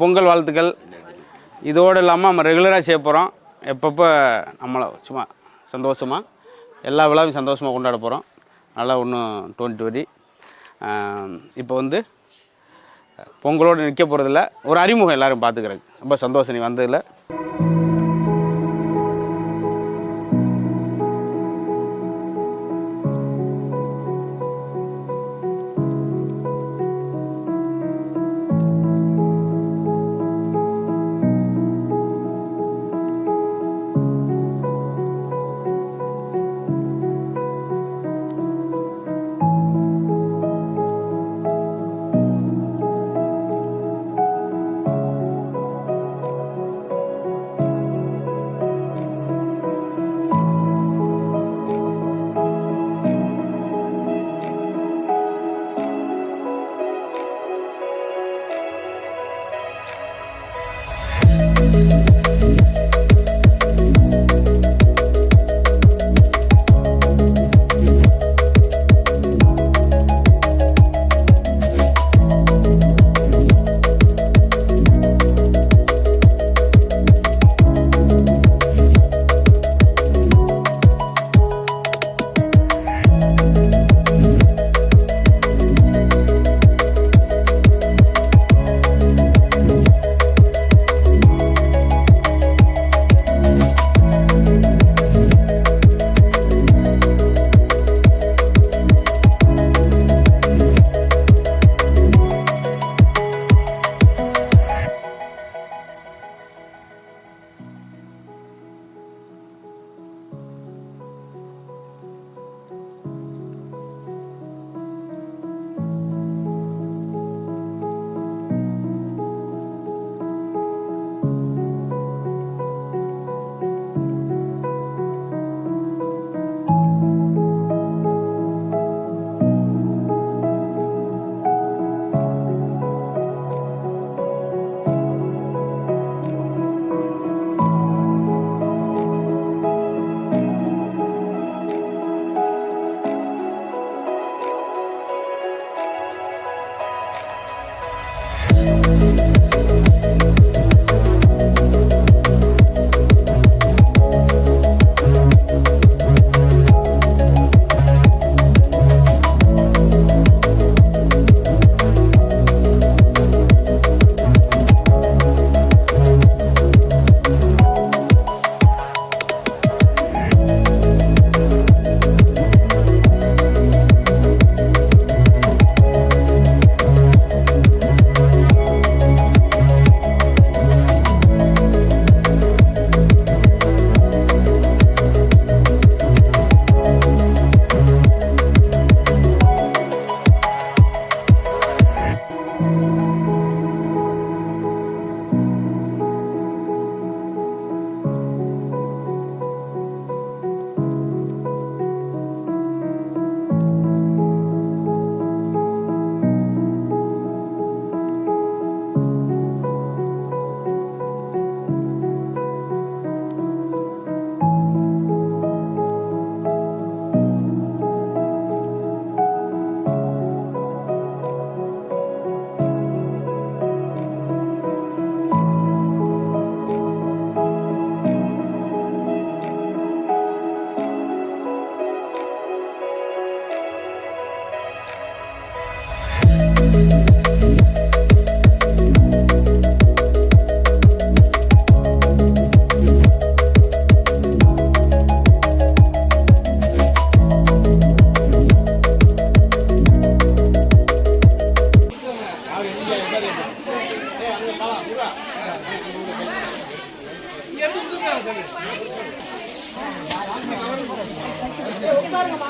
பொங்கல் வாழ்த்துக்கள். இதோடு இல்லாமல் நம்ம ரெகுலராக செய்ய போகிறோம் எப்பப்போ நம்மளை சும்மா சந்தோஷமாக எல்லா விழாவையும் சந்தோஷமாக கொண்டாட போகிறோம் நல்லா ஒன்றும் டுவெண்ட்டி வரி. இப்போ வந்து பொங்கலோடு நிற்க போகிறதில்ல ஒரு அறிமுகம் எல்லோரும் பார்த்துக்கிறேன் ரொம்ப சந்தோஷம் நீ வந்ததில்லை வந்ததில்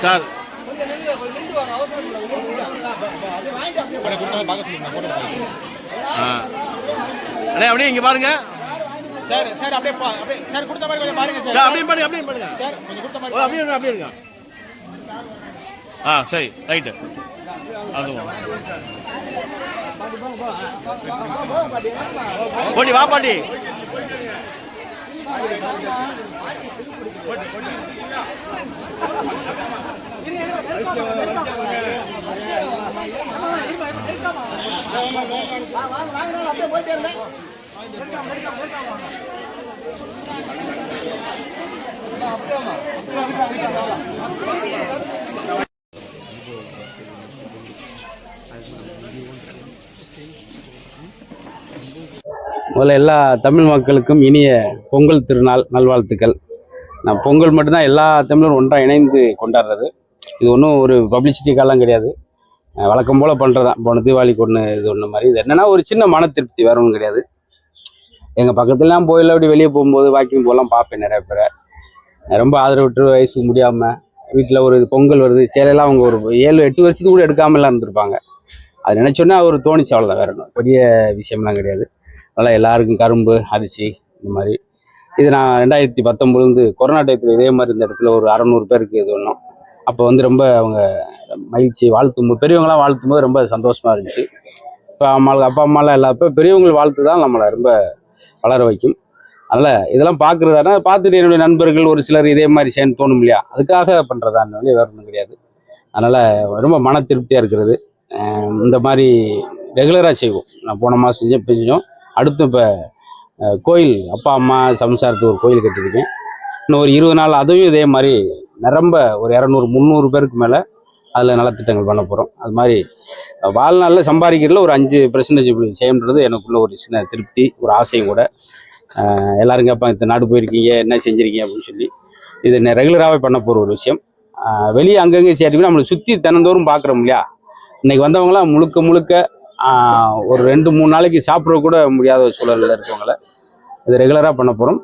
சார் ஆ அண்ணே அப்படியே இங்கே பாருங்க. சார் சார் அப்படியே அப்படியே சார் கொடுத்த மாதிரி கொஞ்சம் பாருங்க சார். சார் அப்படியே பண்ணுங்க அப்படியே பண்ணுங்க சார் கொஞ்சம் கொடுத்த மாதிரி அப்படியே இருங்க அப்படியே இருங்க. ஆ சரி ரைட்டு. அதுவும். பாண்டி வா பாண்டி முதல்ல எல்லா தமிழ் மக்களுக்கும் இனிய பொங்கல் திருநாள் நல்வாழ்த்துக்கள். நான் பொங்கல் மட்டும்தான் எல்லா தமிழரும் ஒன்றாக இணைந்து கொண்டாடுறது. இது ஒன்றும் ஒரு பப்ளிசிட்டிக்காலாம் கிடையாது. வழக்கம் போல் பண்ணுறதான் போன தீபாவளிக்கு ஒன்று இது ஒன்று மாதிரி. இது என்னென்னா ஒரு சின்ன மன திருப்தி வேற ஒன்றும் கிடையாது. எங்கள் பக்கத்துலலாம் போயில அப்படி வெளியே போகும்போது வாக்கிங் போகலாம் பார்ப்பேன் நிறைய பேரை. ரொம்ப ஆதரவற்று வயசுக்கு முடியாமல் வீட்டில் ஒரு பொங்கல் வருது சேலையெல்லாம் அவங்க ஒரு ஏழு எட்டு வருஷத்துக்கு கூட எடுக்காமலாம் இருந்திருப்பாங்க. அது நினச்சோன்னே அவர் தோணிச்சு அவ்வளோதான் வேற பெரிய விஷயம்லாம் கிடையாது. அதனால் எல்லாருக்கும் கரும்பு அரிசி இந்த மாதிரி. இது நான் ரெண்டாயிரத்தி பத்தொம்பதுலேருந்து கொரோனா டயத்தில் இதே மாதிரி இந்த இடத்துல ஒரு அறநூறு பேருக்கு இது ஒன்றும் அப்போ வந்து ரொம்ப அவங்க மகிழ்ச்சி வாழ்த்தும் போது பெரியவங்களாம் வாழ்த்தும் போது ரொம்ப சந்தோஷமாக இருந்துச்சு. இப்போ அம்மாளுக்கு அப்பா அம்மாலாம் இல்லாதப்ப பெரியவங்கள் வாழ்த்து தான் நம்மளை ரொம்ப வளர வைக்கும். அதனால் இதெல்லாம் பார்க்குறதானா பார்த்துட்டு என்னுடைய நண்பர்கள் ஒரு சிலர் இதே மாதிரி சேர்ந்து தோணும் இல்லையா? அதுக்காக பண்ணுறதான்னு வந்து வேறு ஒன்றும் கிடையாது. அதனால் ரொம்ப மன திருப்தியாக இருக்கிறது. இந்த மாதிரி ரெகுலராக செய்வோம். நான் போன மாதம் செஞ்சேன் இப்போ செஞ்சோம் அடுத்து இப்போ கோயில் அப்பா அம்மா சம்சாரத்துக்கு ஒரு கோயில் கட்டியிருக்கேன். இன்னும் ஒரு இருபது நாள் அதுவும் இதே மாதிரி நிரம்ப ஒரு இரநூறு முந்நூறு பேருக்கு மேலே அதில் நலத்திட்டங்கள் பண்ண போகிறோம் அது மாதிரி வாழ்நாளில் சம்பாதிக்கிறதுல ஒரு அஞ்சு பர்சன்டேஜ் இப்படி செய்யணுன்றது எனக்குள்ள ஒரு சின்ன திருப்தி ஒரு ஆசையும் கூட. அஹ் எல்லாரும் கேட்பாங்க இந்த நாடு போயிருக்கீங்க என்ன செஞ்சுருக்கீங்க? அப்படின்னு சொல்லி. இது ரெகுலராகவே பண்ண போகிற ஒரு விஷயம். வெளியே அங்கங்கே சேர்த்து நம்மளை சுற்றி தினந்தோறும் பார்க்குறோம் இல்லையா? இன்றைக்கி வந்தவங்களாம் முழுக்க முழுக்க ஒரு ரெண்டு மூணு நாளைக்கு சாப்பிட கூட முடியாத ஒரு சூழலில் இருக்கவங்கள இது ரெகுலராக பண்ண போகிறோம்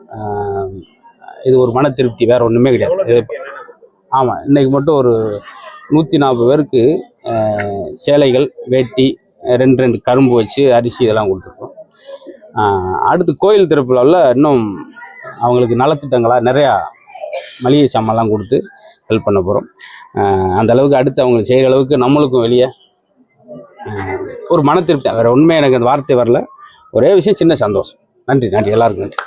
இது ஒரு மன திருப்தி வேறு ஒன்றுமே கிடையாது. ஆமாம் இன்னைக்கு மட்டும் ஒரு நூற்றி நாற்பது பேருக்கு சேலைகள் வேட்டி ரெண்டு ரெண்டு கரும்பு வச்சு அரிசி இதெல்லாம் கொடுத்துருக்கோம். அடுத்து கோயில் திருப்பிழாவில் இன்னும் அவங்களுக்கு நலத்திட்டங்களாக நிறையா மளிகை சாமான்லாம் கொடுத்து ஹெல்ப் பண்ண போகிறோம் அந்த அளவுக்கு அடுத்து அவங்க செய்கிற அளவுக்கு நம்மளுக்கும் வெளியே ஒரு மன திருப்தி. வேறு உண்மையாக எனக்கு அந்த வார்த்தை வரல. ஒரே விஷயம் சின்ன சந்தோஷம். நன்றி நன்றி. எல்லாருக்கும் நன்றி.